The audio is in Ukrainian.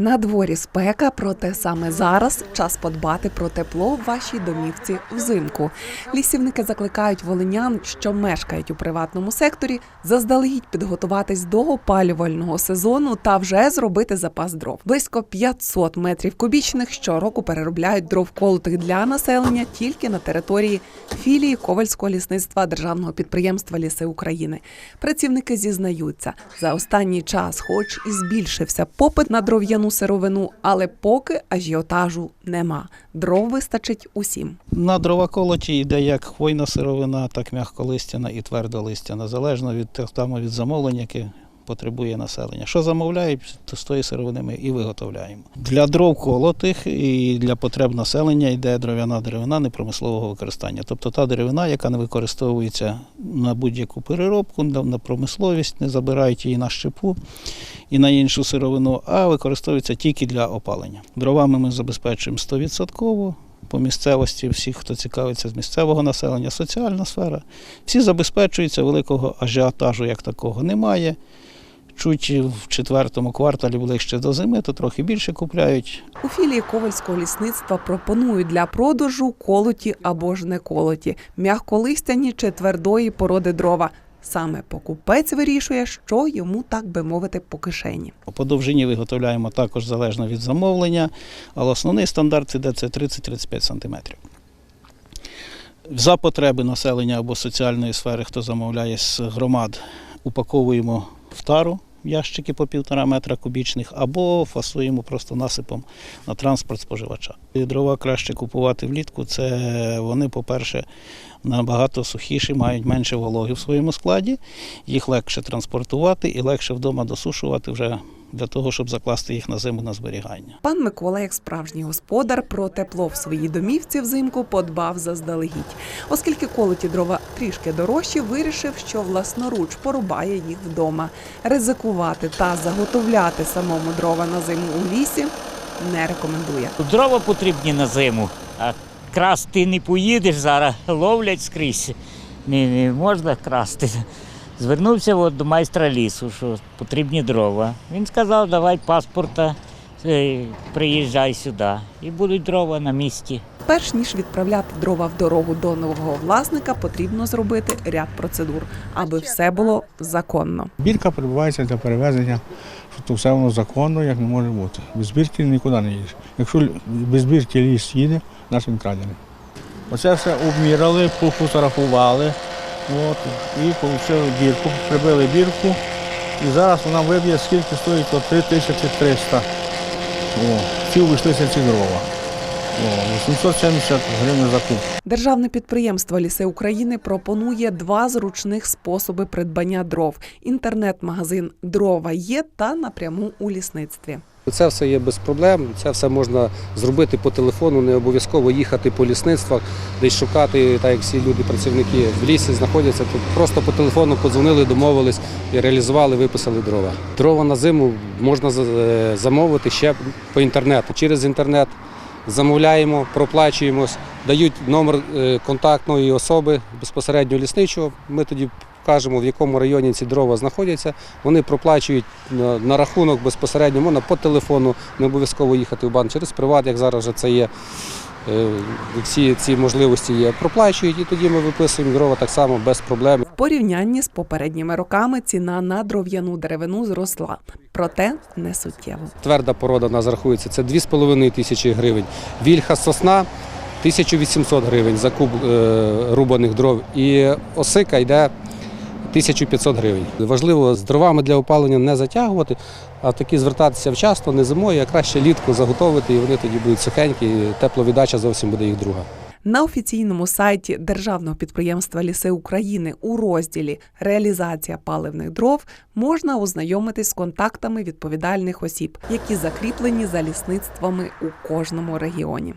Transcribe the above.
На дворі спека, проте саме зараз час подбати про тепло в вашій домівці взимку. Лісівники закликають волинян, що мешкають у приватному секторі, заздалегідь підготуватись до опалювального сезону та вже зробити запас дров. Близько 500 метрів кубічних щороку переробляють дров колотих для населення тільки на території філії Ковальського лісництва державного підприємства Ліси України. Працівники зізнаються, за останній час, хоч і збільшився попит на дров'яну сировину, але поки ажіотажу нема. Дров вистачить усім. На дровоколоті йде як хвойна сировина, так м'яколистяна і твердолистяна, залежно від там від замовлень, яке потребує населення. Що замовляють, то з тої сировини ми і виготовляємо. Для дров колотих і для потреб населення йде дров'яна деревина непромислового використання. Тобто та деревина, яка не використовується на будь-яку переробку, на промисловість, не забирають її на щепу і на іншу сировину, а використовується тільки для опалення. Дровами ми забезпечуємо 100%. По місцевості, всіх, хто цікавиться з місцевого населення, соціальна сфера, всі забезпечуються, великого ажіотажу як такого немає. Чуть в четвертому кварталі ближче до зими, то трохи більше купляють. У філії Ковальського лісництва пропонують для продажу колоті або ж не колоті, м'яколистяні чи твердої породи дрова. Саме покупець вирішує, що йому, так би мовити, по кишені. По довжині виготовляємо також залежно від замовлення, але основний стандарт іде це 30-35 см. За потреби населення або соціальної сфери, хто замовляє з громад, упаковуємо в тару ящики по півтора метра кубічних, або фасуємо просто насипом на транспорт споживача. Дрова краще купувати влітку. Це вони, по-перше, набагато сухіші, мають менше вологи в своєму складі, їх легше транспортувати і легше вдома досушувати вже для того, щоб закласти їх на зиму на зберігання. Пан Микола, як справжній господар, про тепло в своїй домівці взимку подбав заздалегідь. Оскільки колоті дрова трішки дорожчі, вирішив, що власноруч порубає їх вдома. Ризикувати та заготовляти самому дрова на зиму у лісі не рекомендує. Дрова потрібні на зиму, а красти не поїдеш зараз, ловлять скрізь. Не, не можна красти. Звернувся от до майстра лісу, що потрібні дрова. Він сказав, давай паспорта, приїжджай сюди. І будуть дрова на місці. Перш ніж відправляти дрова в дорогу до нового власника, потрібно зробити ряд процедур, аби все було законно. Бірка прибувається для перевезення, що то все воно законно, як не може бути. Без збірки нікуди не їдеш. Якщо без збірки ліс їде, наш він крадений. Оце все обміряли, пофотографували, от, і отримали бірку, прибили бірку. І зараз вона виб'є, скільки стоїть, то 3300. О, всі вийшлися ці дрова. О, 870 гривень за куб. Державне підприємство Ліси України пропонує два зручних способи придбання дров: інтернет-магазин Дрова є та напряму у лісництві. Це все є без проблем. Це все можна зробити по телефону, не обов'язково їхати по лісництвах, десь шукати, так як всі люди, працівники в лісі знаходяться. Тут просто по телефону подзвонили, домовились і реалізували, виписали дрова. Дрова на зиму можна е, замовити ще по інтернету. Через інтернет замовляємо, проплачуємось, дають номер е, контактної особи безпосередньо лісничого. Ми тоді кажемо, в якому районі ці дрова знаходяться. Вони проплачують на, рахунок безпосередньо, можна по телефону, не обов'язково їхати в банк через приват, як зараз вже це є. Е, Всі ці можливості є, проплачують, і тоді ми виписуємо дрова так само без проблем. В порівнянні з попередніми роками ціна на дров'яну деревину зросла, проте не суттєво. Тверда порода нас рахується, це 2,5 тисячі гривень. Вільха сосна 1800 гривень за куб е, рубаних дров. І осика йде 1500 гривень. Важливо з дровами для опалення не затягувати, а таки звертатися вчасно, не зимою, а краще літку заготовити, і вони тоді будуть сухенькі, і тепловіддача зовсім буде їх друга. На офіційному сайті Державного підприємства Ліси України у розділі Реалізація паливних дров можна ознайомитись з контактами відповідальних осіб, які закріплені за лісництвами у кожному регіоні.